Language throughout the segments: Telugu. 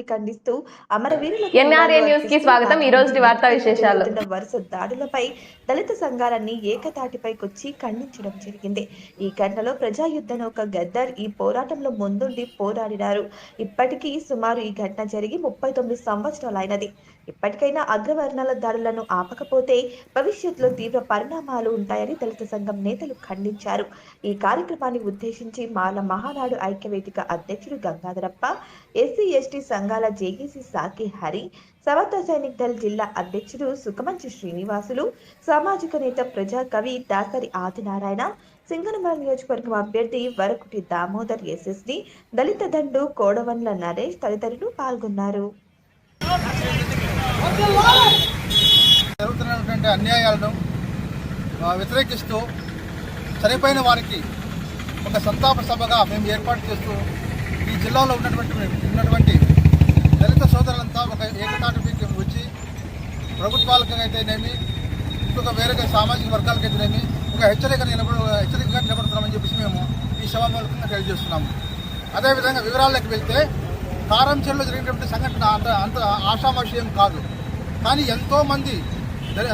దాడిని ఖండిస్తూ అమరవీరులకు NRA న్యూస్కి స్వాగతం. ఈ రోజుటి వార్తా విశేషాలు. వరుస దాడులపై దళిత సంఘాలన్నీ ఏకతాటిపైకొచ్చి ఖండించడం జరిగింది ఈ ఘటనలో ప్రజాయుద్ధ నౌక గద్దర్ ఈ పోరాటంలో ముందుండి పోరాడినారు ఇప్పటికీ సుమారు ఈ ఘటన జరిగి ముప్పై తొమ్మిది సంవత్సరాలైనది ఇప్పటికైనా అగ్రవర్ణాల దాడులను ఆపకపోతే భవిష్యత్తులో తీవ్ర పరిణామాలు ఉంటాయని దళిత సంఘం నేతలు ఖండించారు ఈ కార్యక్రమాన్ని ఉద్దేశించి మాల మహానాడు ఐక్యవేదిక అధ్యక్షుడు గంగాధరప్ప ఎస్సీ ఎస్టీ సంఘాల జేఏసీ సాకి హరి సమర్థ సైనిక్ దళ జిల్లా అధ్యక్షుడు సుఖమంచి శ్రీనివాసులు సామాజిక నేత ప్రజా కవి దాసరి ఆదినారాయణ సింగనమల నియోజకవర్గం అభ్యర్థి వరకుటి దామోదర్ ఎస్ఎస్డి దళిత దండు కోడవన్ల నరేష్ తదితరులు పాల్గొన్నారు. జరుగుతున్నటువంటి అన్యాయాలను వ్యతిరేకిస్తూ చనిపోయిన వారికి ఒక సంతాప సభగా మేము ఏర్పాటు చేస్తూ ఈ జిల్లాలో ఉన్నటువంటి ఉన్నటువంటి దళిత సోదరులంతా ఒక ఏకతాటిపైకి వచ్చి ప్రభుత్వాలకైతేనేమి ఇంకొక వేరే సామాజిక వర్గాలకైతేనేమి ఒక హెచ్చరిక నిలబడ హెచ్చరికగా నిలబడుతున్నామని చెప్పేసి మేము ఈ సమావేశంగా తెలియజేస్తున్నాము. అదేవిధంగా వివరాల్లోకి వెళ్తే కారం చెరువులో జరిగినటువంటి సంఘటన అంత అంత ఆషామాషయం కాదు. కానీ ఎంతోమంది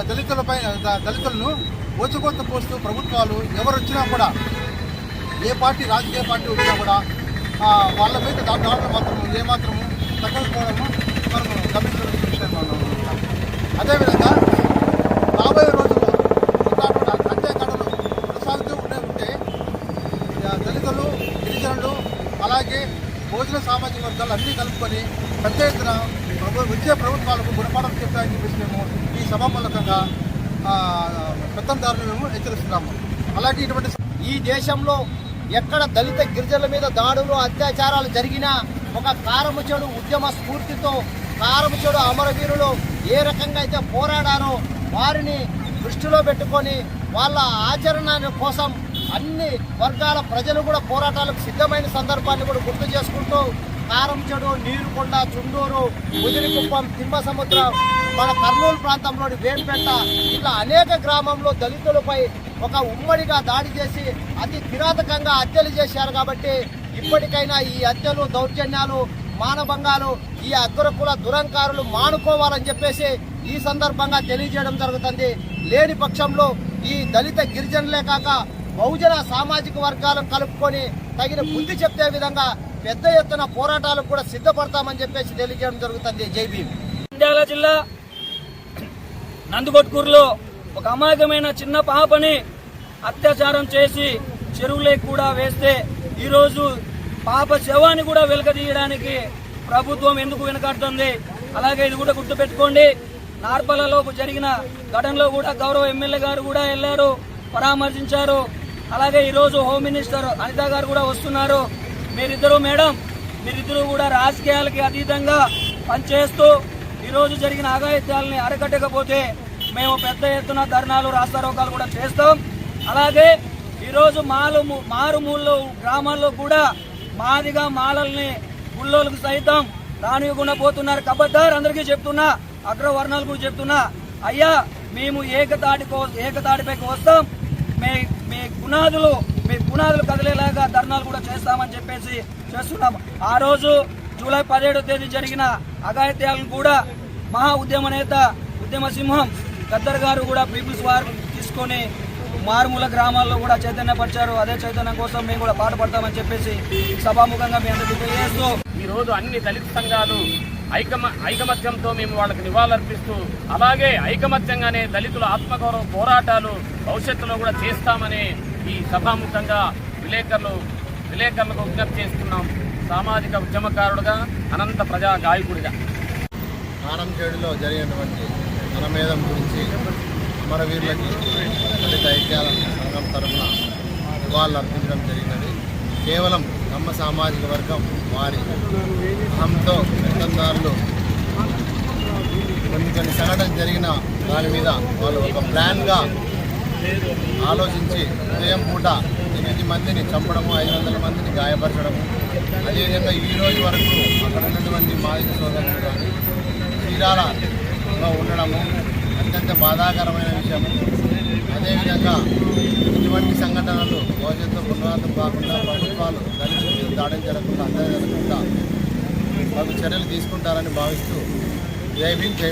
దళితులపై దళితులను ఓచుకోత పోస్తూ ప్రభుత్వాలు ఎవరు వచ్చినా కూడా ఏ పార్టీ రాజకీయ పార్టీ వచ్చినా కూడా వాళ్ళ మీద దా- దాడులు మాత్రం ఏమాత్రము తగ్గకపోవడము మనం గమనించడం అదేవిధంగా రాబోయే రోజుల్లో ఇట్లాంటి హత్యాకాండలు కొనసాగుతూ ఉండే ఉంటే దళితులు గిరిజనులు అలాగే భోజన సామాజిక వర్గాలు అన్నీ కలుపుకొని పెద్ద ఎత్తున వచ్చే ప్రభుత్వాలకు గుణపాఠం చెప్తాయని చెప్పేసి మేము ఈ సభా మూలకంగా పెత్తందారులు మేము హెచ్చరిస్తున్నాము. అలాగే ఇటువంటి ఈ దేశంలో ఎక్కడ దళిత గిరిజనుల మీద దాడులు అత్యాచారాలు జరిగినా ఒక కారము చెడు ఉద్యమ స్ఫూర్తితో కారము చెడు అమరవీరులు. ఏ రకంగా అయితే పోరాడారో వారిని దృష్టిలో పెట్టుకొని వాళ్ళ ఆచరణ కోసం అన్ని వర్గాల ప్రజలు కూడా పోరాటాలకు సిద్ధమైన సందర్భాన్ని కూడా గుర్తు చేసుకుంటూ కారంచెడు నీరుకొండ చుండూరు ముదిరికుప్పం తిమ్మసముద్రం. మన కర్నూలు ప్రాంతంలోని వేంపేట ఇట్లా అనేక గ్రామంలో దళితులపై ఒక ఉమ్మడిగా దాడి చేసి అతి కిరాతకంగా హత్యలు చేశారు కాబట్టి ఇప్పటికైనా ఈ హత్యలు దౌర్జన్యాలు మానభంగాలు ఈ అగ్రకుల దురంకారులు మానుకోవాలని చెప్పేసి ఈ సందర్భంగా తెలియజేయడం జరుగుతుంది. లేని పక్షంలో ఈ దళిత గిరిజనులే కాక బహుజన సామాజిక వర్గాలను కలుపుకొని తగిన బుద్ధి చెప్పే విధంగా పెద్ద ఎత్తున పోరాటాలకు కూడా సిద్ధపడతామని చెప్పేసి తెలియజేయడం జరుగుతుంది. జైబీ నంద్యాల జిల్లా నందుకొట్కూరులో ఒక అమాయకమైన చిన్న పాపని అత్యాచారం చేసి చెరువులే కూడా వేస్తే ఈరోజు పాప శవాన్ని కూడా వెలకదీయడానికి ప్రభుత్వం ఎందుకు వెనకాడుతుంది? అలాగే ఇది కూడా గుర్తుపెట్టుకోండి నార్పలలో జరిగిన ఘటనలో కూడా గౌరవ ఎమ్మెల్యే గారు కూడా వెళ్ళారు పరామర్శించారు. అలాగే ఈరోజు హోమ్ మినిస్టర్ అనిత గారు కూడా వస్తున్నారు. మీరిద్దరూ మేడం మీరిద్దరూ కూడా రాజకీయాలకి అతీతంగా పనిచేస్తూ ఈరోజు జరిగిన ఆగాయిత్యాలని అరకట్టకపోతే మేము పెద్ద ఎత్తున ధర్నాలు రాస్తారోకాలు కూడా చేస్తాం. అలాగే ఈరోజు మాలు మారుమూలలో గ్రామాల్లో కూడా మాదిగా మాలల్ని గుళ్ళోలకు సైతం రానివ్వకుండా పోతున్నారు. కబద్దారు అందరికీ చెప్తున్నా అగ్రవర్ణాలు కూడా చెప్తున్నా అయ్యా మేము ఏకతాటి ఏకతాటిపైకి వస్తాం. మీ మీ పునాదులు మీ పునాదులు కదిలేలాగా ధర్నాలు కూడా చేస్తామని చెప్పేసి చేస్తున్నాం. ఆ రోజు జూలై పదిహేడో తేదీ జరిగిన అఘాయిత్యాలను కూడా మహా ఉద్యమ నేత ఉద్యమ సింహం గద్దర్ గారు కూడా పీపుల్స్ వారు తీసుకొని మారుమూల గ్రామాల్లో కూడా చైతన్యపరిచారు. అదే చైతన్యం కోసం మేము కూడా పాటుపడతామని చెప్పేసి సభాముఖంగా మీ అందరికీ తెలియజేస్తూ ఈ రోజు అన్ని దళిత సంఘాలు ఐకమ ఐకమత్యంతో మేము వాళ్ళకి నివాళులర్పిస్తూ అలాగే ఐకమత్యంగానే దళితుల ఆత్మగౌరవ పోరాటాలు భవిష్యత్తులో కూడా చేస్తామని ఈ సభాముఖంగా విలేకరులు విలేకరులకు విజ్ఞప్తి చేస్తున్నాం. సామాజిక ఉద్యమకారుడుగా అనంత ప్రజా గాయకుడిగా కారం చేడులో జరిగినటువంటి మనమేధం గురించి అమరవీరులకి దళిత ఐక్యాల సంఘం తరఫున నివాళులు అర్పించడం జరిగినది. కేవలం నమ్మ సామాజిక వర్గం వారి అహంతో పెత్తందారులు కొన్ని కొన్ని సంఘటన జరిగిన దాని మీద వాళ్ళు ఒక ప్లాన్గా ఆలోచించి ఉదయం పూట ఎనిమిది మందిని చంపడము ఐదు వందల మందిని గాయపరచడము. అదేవిధంగా ఈ రోజు వరకు అక్కడ ఉన్నటువంటి మాదిక సోదరులు కానీ చీరాలలో ఉండడము అత్యంత బాధాకరమైన విషయం. అదేవిధంగా ఇటువంటి సంఘటనలు భవిష్యత్తు పునరావృతం కాకుండా ప్రభుత్వాలు దళితులు మీద దాడులు జరగకుండా అందే జరగకుండా చర్యలు తీసుకుంటారని భావిస్తూ జై భీమ్ జై